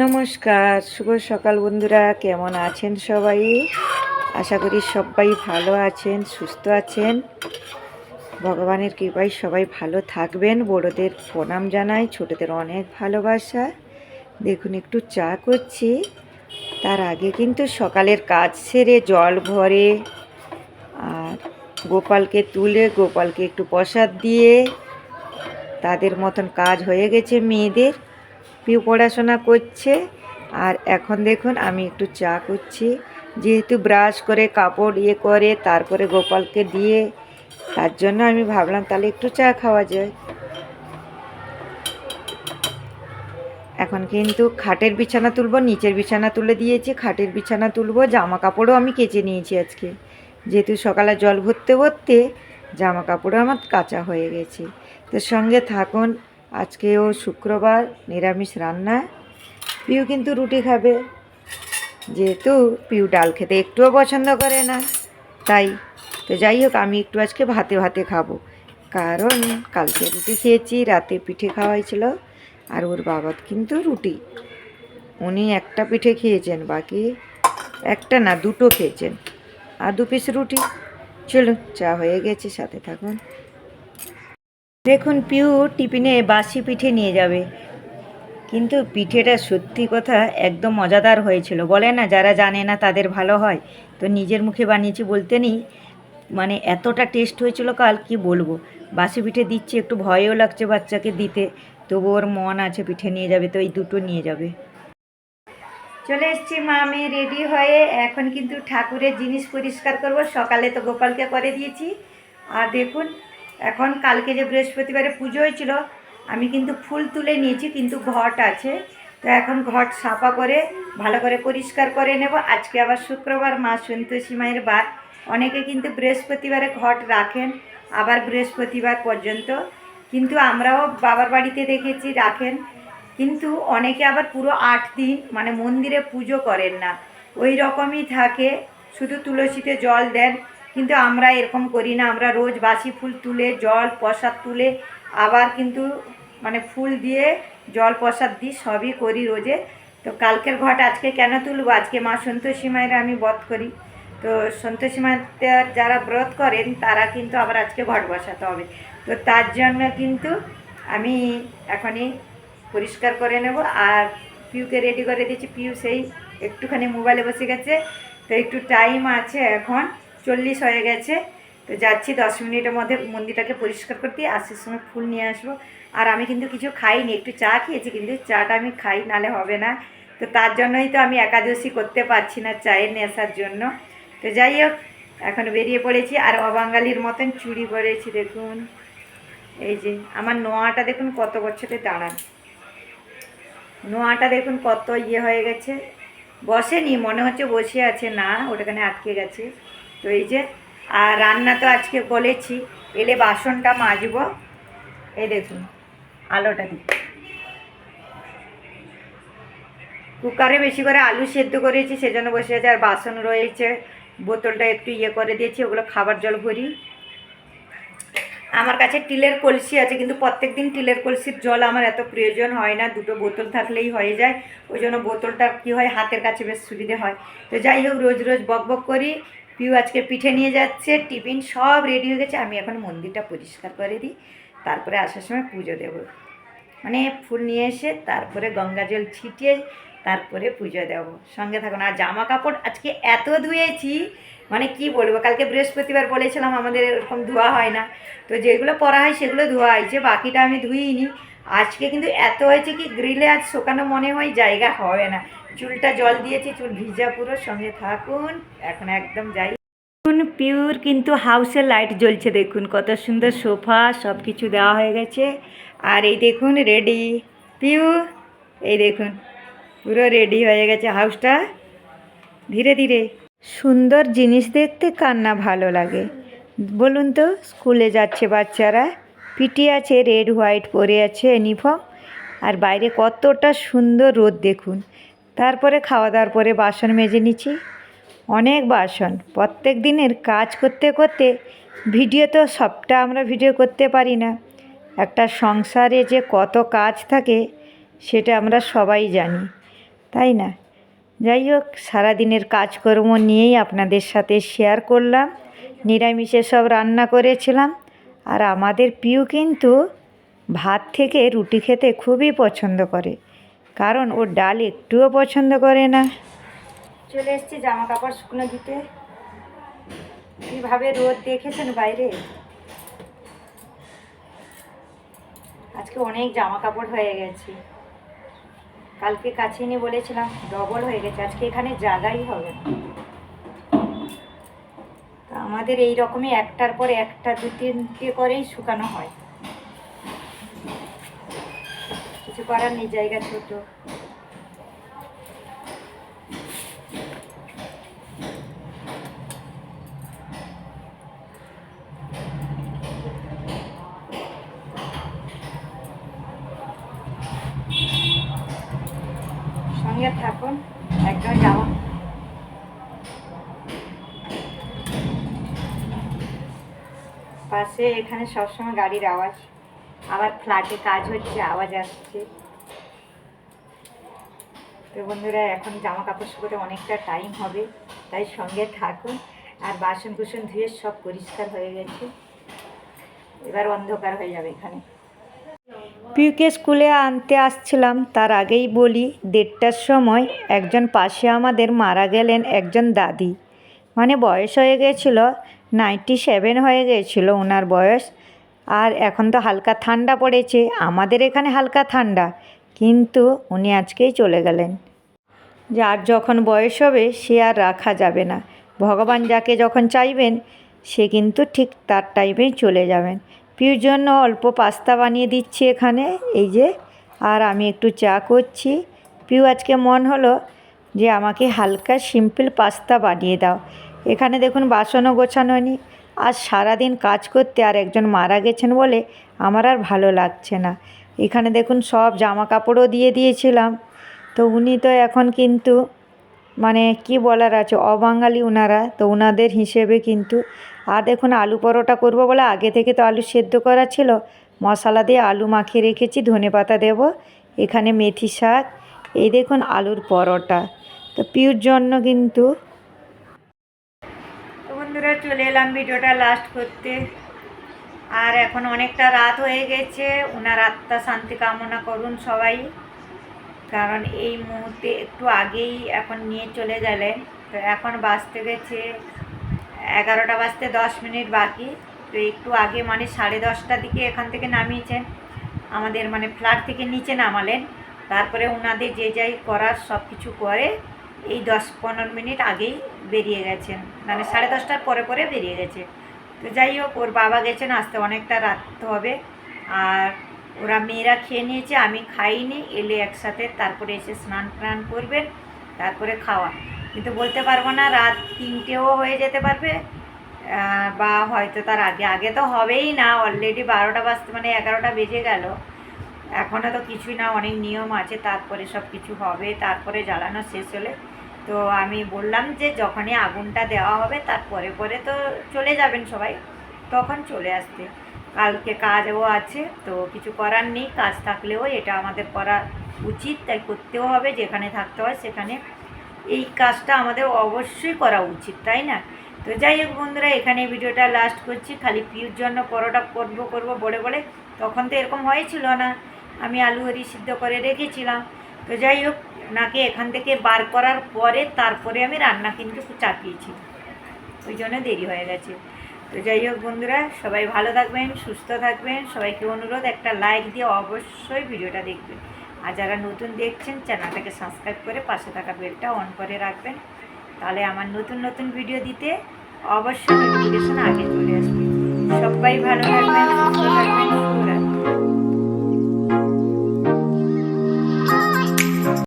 নমস্কার, শুভ সকাল বন্ধুরা, কেমন আছেন সবাই? আশা করি সবাই ভালো আছেন, সুস্থ আছেন। ভগবানের কৃপায় সবাই ভালো থাকবেন। বড়োদের প্রণাম জানাই, ছোটদের অনেক ভালোবাসা। দেখুন, একটু চা করছি। তার আগে কিন্তু সকালের কাজ সেরে, জল ভরে, আর গোপালকে তুলে, গোপালকে একটু প্রসাদ দিয়ে, তাদের মতন কাজ হয়ে গেছে মেয়েদের। পিউ পড়াশোনা করছে। আর এখন দেখুন, আমি একটু চা করছি। যেহেতু ব্রাশ করে, কাপড় ইয়ে করে, তারপরে গোপালকে দিয়ে, তার জন্য আমি ভাবলাম তাহলে একটু চা খাওয়া যায়। এখন কিন্তু খাটের বিছানা তুলবো, নিচের বিছানা তুলে দিয়েছি, খাটের বিছানা তুলবো জামা কাপড়ও আমি কেচে নিয়েছি আজকে। যেহেতু সকালে জল ভরতে ভরতে জামা কাপড়ও আমার কাঁচা হয়ে গেছে। তো সঙ্গে থাকুন আজকেও শুক্রবার নিরামিষ রান্না। পিউ কিন্তু রুটি খাবে। যেহেতু পিউ ডাল খেতে একটুও পছন্দ করে না, তাই তো যাই হোক, আমি একটু আজকে ভাতে ভাতে খাব। কারণ কালকে রুটি খেয়েছি, রাতে পিঠে খাওয়া হয়েছিল, আর ওর বাবা কিন্তু রুটি। উনি একটা পিঠে খেয়েছেন, বাকি একটা না, দুটো খেয়েছেন। আর দু পিস রুটি। চলো চা হয়ে গেছে, সাথে থাকুন। দেখুন, পিউ টিফিনে বাসি পিঠে নিয়ে যাবে। কিন্তু পিঠেটা সত্যি কথা একদম মজাদার হয়েছিল। বলে না, যারা জানে না তাদের ভালো হয়। তো নিজের মুখে বানিয়েছি বলতে নেই। মানে এতটা টেস্ট হয়েছিল কাল, কি বলব? বাসি পিঠে দিচ্ছি, একটু ভয়ও লাগছে বাচ্চাকে দিতে। তবু ওর মন আছে পিঠে নিয়ে যাবে, তো এই দুটো নিয়ে যাবে। চলে এসছি মা, আমি রেডি হয়ে এখন কিন্তু ঠাকুরের জিনিস পরিষ্কার করব। সকালে তো গোপালকে করে দিয়েছি। আর দেখুন এখন কালকে যে বৃহস্পতিবারে পুজো হয়েছিল, আমি কিন্তু ফুল তুলে নিয়েছি, কিন্তু ঘট আছে। তো এখন ঘট সাফা করে, ভালো করে পরিষ্কার করে নেব। আজকে আবার শুক্রবার, মা সন্তোষী মায়ের বার অনেকে কিন্তু বৃহস্পতিবারে ঘট রাখেন, আবার বৃহস্পতিবার পর্যন্ত। কিন্তু আমরাও বাবার বাড়িতে দেখেছি রাখেন। কিন্তু অনেকে আবার পুরো আট দিন মানে মন্দিরে পুজো করেন না। ওই রকমই থাকে, শুধু তুলসীতে জল দেন। কিন্তু আমরা এরকম করি না, আমরা রোজ বাসি ফুল তুলে, জল প্রসাদ তুলে, আবার কিন্তু মানে ফুল দিয়ে জল প্রসাদ দিই, সবই করি রোজে। তো কালকের ঘট আজকে কেন তুলব? আজকে মা সন্তোষী মায়ের আমি বধ করি। তো সন্তোষী মাতার যারা ব্রত করেন, তারা কিন্তু আবার আজকে ঘট বসাতে হবে। তো তার জন্য কিন্তু আমি এখনই পরিষ্কার করে নেব। আর পিউকে রেডি করে দিয়েছি। পিউ সেই একটুখানি মোবাইলে বসে গেছে। তো একটু টাইম আছে এখন। চল্লিশ হয়ে গেছে। তো যাচ্ছি দশ মিনিটের মধ্যে মন্দিরটাকে পরিষ্কার করতে। আসার সময় ফুল নিয়ে আসব। আর আমি কিন্তু কিছু খাইনি, একটু চা খেয়েছি, কিন্তু চাটা আমি খাই, নালে হবে না। তো তার জন্যই তো আমি একাদশী করতে পারছি না চায়ের নেশার জন্য। তো যাই হোক, এখন বেরিয়ে পড়েছি। আর অবাঙালির মতন চুড়ি পরেছি, দেখুন। এই যে, আমার নোয়াটা দেখুন কত বছরে দাঁড়ান। নোয়াটা দেখুন কত ইয়ে হয়ে গেছে। বসেনি, মনে হচ্ছে বসে আছে, না, ওটাখানে আটকে গেছে। তো এই যে, আর রান্না তো আজকে বলেছি, এলে বাসনটা মাজবো। এই দেখুন, আলোটা দিই কুকারে বেশি করে আলু সেদ্ধ করেছি, সেজন্য বসে আছে, আর বাসন রয়েছে। বোতলটা একটু ইয়ে করে দিয়েছি, ওগুলো খাবার জল ভরি। আমার কাছে টিলের কলসি আছে, কিন্তু প্রত্যেক দিন টিলের কলসির জল আমার এত প্রয়োজন হয় না, দুটো বোতল থাকলেই হয়ে যায়। ওই জন্য বোতলটা কী হয়, হাতের কাছে বেশ সুবিধে হয়। তো যাই হোক, রোজ রোজ বক বক করি পিউ আজকে পিঠে নিয়ে যাচ্ছে, টিফিন সব রেডি হয়ে গেছে, আমি এখন মন্দিরটা পরিষ্কার করে দিই, তারপরে আসার সময় পুজো দেব। মানে ফুল নিয়ে এসে তারপরে গঙ্গা জল ছিটিয়ে তারপরে পুজো দেব। সঙ্গে থাকুন, আর জামা কাপড় আজকে এত ধুয়েছি মানে কি বলব, কালকে বৃহস্পতিবার বলেছিলাম আমাদের এরকম ধোয়া হয় না, তো যেগুলো পরা হয় সেগুলো ধোয়া হয়েছে বাকিটা আমি ধুইনি। আজকে কিন্তু এত হয়েছে কি গ্রিলে আজ শোকানো মনে হয়, জায়গা হবে না। চুলটা জল দিয়েছি, চুল ভিজা পুরো, সঙ্গে থাকুন। এখন একদম যাই। পিওর কিন্তু হাউসের লাইট জ্বলছে, দেখুন, কত সুন্দর সোফা সব কিছু দেওয়া হয়ে গেছে। আর এই দেখুন রেডি পিউ এই দেখুন, পুরো রেডি হয়ে গেছে হাউসটা ধীরে ধীরে। সুন্দর জিনিস দেখতে কার না ভালো লাগে। বলুন তো, স্কুলে যাচ্ছে বাচ্চারা? পিটি আছে রেড হোয়াইট পরে আছে ইউনিফর্ম আর বাইরে কতটা সুন্দর রোদ, দেখুন। তারপরে খাওয়া দাওয়ার পরে বাসন মেজে নিচ্ছি। অনেক বাসন। প্রত্যেক দিনের কাজ করতে করতে ভিডিও তো সবটা আমরা ভিডিও করতে পারি না। একটা সংসারে যে কত কাজ থাকে, সেটা আমরা সবাই জানি। তাই না? যাই হোক, সারাদিনের কাজকর্ম নিয়েই আপনাদের সাথে শেয়ার করলাম। নিরামিষে সব রান্না করেছিলাম। আর আমাদের পিউ কিন্তু ভাত থেকে রুটি খেতে খুবই পছন্দ করে। কারণ ও ডাল একটুও পছন্দ করে না। চলে এসছি জামা কাপড় শুকনো দিতে কীভাবে রোদ দেখেছেন বাইরে? আজকে অনেক জামা কাপড় হয়ে গেছে। কালকে কাছে নিয়ে বলেছিলাম ডবল হয়ে গেছে। আজকে এখানে জায়গাই হবে আমাদের এই রকমই একটার পর একটা দু তিনটে করেই শুকানো হয়। কিছু করার নেই জায়গা ছোট। থাকুন পাশে এখানে সবসময় গাড়ির আওয়াজ। আবার ফ্ল্যাটে কাজ হচ্ছে, আওয়াজ আসছে। তো বন্ধুরা, এখন জামা কাপড় শুকোতে অনেকটা টাইম হবে, তাই সঙ্গে থাকুন। আর বাসন কুসন ধুয়ে সব পরিষ্কার হয়ে গেছে। এবার অন্ধকার হয়ে যাবে এখানে। পিউকে স্কুলে আনতে আসছিলাম, তার আগেই বলি, দেড়টার সময় একজন পাশে আমাদের মারা গেলেন একজন দাদি। মানে বয়স হয়ে গেছিল নাইনটি সেভেন হয়ে গেছিল ওনার বয়স। আর এখন তো হালকা ঠান্ডা পড়েছে, আমাদের এখানে হালকা ঠান্ডা। কিন্তু উনি আজকেই চলে গেলেন। যার যখন বয়স হবে, সে আর রাখা যাবে না। ভগবান যাকে যখন চাইবেন, সে কিন্তু ঠিক তার টাইমেই চলে যাবেন। পিউর জন্য অল্প পাস্তা বানিয়ে দিচ্ছি এখানে, এই যে। আর আমি একটু চা করছি। পিউ, আজকে মন হলো যে আমাকে হালকা সিম্পল পাস্তা বানিয়ে দাও। এখানে দেখুন বাসনও গোছানো নি আর সারাদিন কাজ করতে আর একজন মারা গেছেন বলে আমার আর ভালো লাগছে না। এখানে দেখুন সব জামা কাপড়ও দিয়ে দিয়েছিলাম। তো উনি তো এখন কিন্তু মানে কি বলার আছে, অবাঙালি ওনারা তো ওনাদের হিসেবে কিন্তু। আর দেখুন আলু পরোটা করব বলে আগে থেকে তো আলু সেদ্ধ করা ছিল। মশলা দিয়ে আলু মাখিয়ে রেখেছি, ধনে পাতা দেব, এখানে মেথি শাক, এই দেখুন আলুর পরোটা। তো পিউর জন্য কিন্তু বন্ধুরা, চলে এলাম ভিডিওটা লাস্ট করতে। আর এখন অনেকটা রাত হয়ে গেছে। ওনার আত্মা শান্তি কামনা করুন সবাই। কারণ এই মুহূর্তে একটু আগেই এখন নিয়ে চলে গেলেন। তো এখন বাজতে গেছে এগারোটা বাজতে দশ মিনিট বাকি। তো একটু আগে মানে সাড়ে দশটার দিকে এখান থেকে নামিয়েছেন। আমাদের মানে ফ্ল্যাট থেকে নিচে নামালেন। তারপরে ওনাদের যে যাই করার সব কিছু করে এই দশ পনেরো মিনিট আগেই বেরিয়ে গেছেন মানে সাড়ে দশটার পরে পরে বেরিয়ে গেছে। তো যাই হোক, ওর বাবা গেছেন, আসতে অনেকটা রাত হবে। আর ওরা মেয়েরা খেয়ে নিয়েছে, আমি খাইনি, এলে একসাথে তারপরে এসে স্নান টান করবেন, তারপরে খাওয়া। কিন্তু বলতে পারব না, রাত তিনটেও হয়ে যেতে পারবে বা হয়তো তার আগে। আগে তো হবেই না অলরেডি বারোটা বাজতে মানে এগারোটা বেজে গেল। এখনও তো কিছুই না, অনেক নিয়ম আছে, তারপরে সব কিছু হবে, তারপরে জ্বালানো শেষ হলে তো আমি বললাম যে যখনই আগুনটা দেওয়া হবে তারপরে পরে তো চলে যাবেন সবাই। তখন চলে আসতে। কালকে কাজও আছে, তো কিছু করার নেই। কাজ থাকলেও এটা আমাদের করা উচিত, তাই করতেও হবে, যেখানে থাকতে হয় সেখানে। এই কাজটা আমাদের অবশ্যই করা উচিত, তাই না? তো যাই হোক বন্ধুরা, এখানে ভিডিওটা লাস্ট করছি। খালি পিউর জন্য পরোটা করব করব, বলে বলে। তখন তো এরকম হয়েছিল না। আমি আলু হরি সিদ্ধ করে রেখেছিলাম। তো যাই হোক ওনাকে এখান থেকে বার করার পরে তারপরে আমি রান্না কিন্তু চাপিয়েছি। ওই জন্য দেরি হয়ে গেছে। তো যাই হোক বন্ধুরা, সবাই ভালো থাকবেন, সুস্থ থাকবেন। সবাইকে অনুরোধ, একটা লাইক দিয়ে অবশ্যই ভিডিওটা দেখবেন। আর যারা নতুন দেখছেন, চ্যানেলটাকে সাবস্ক্রাইব করে পাশে থাকা বেলটা অন করে রাখবেন। তাহলে আমার নতুন নতুন ভিডিও দিতে অবশ্যই নোটিফিকেশন আগে চলে আসবে। সবাই ভালো থাকবেন, সুস্থ থাকবেন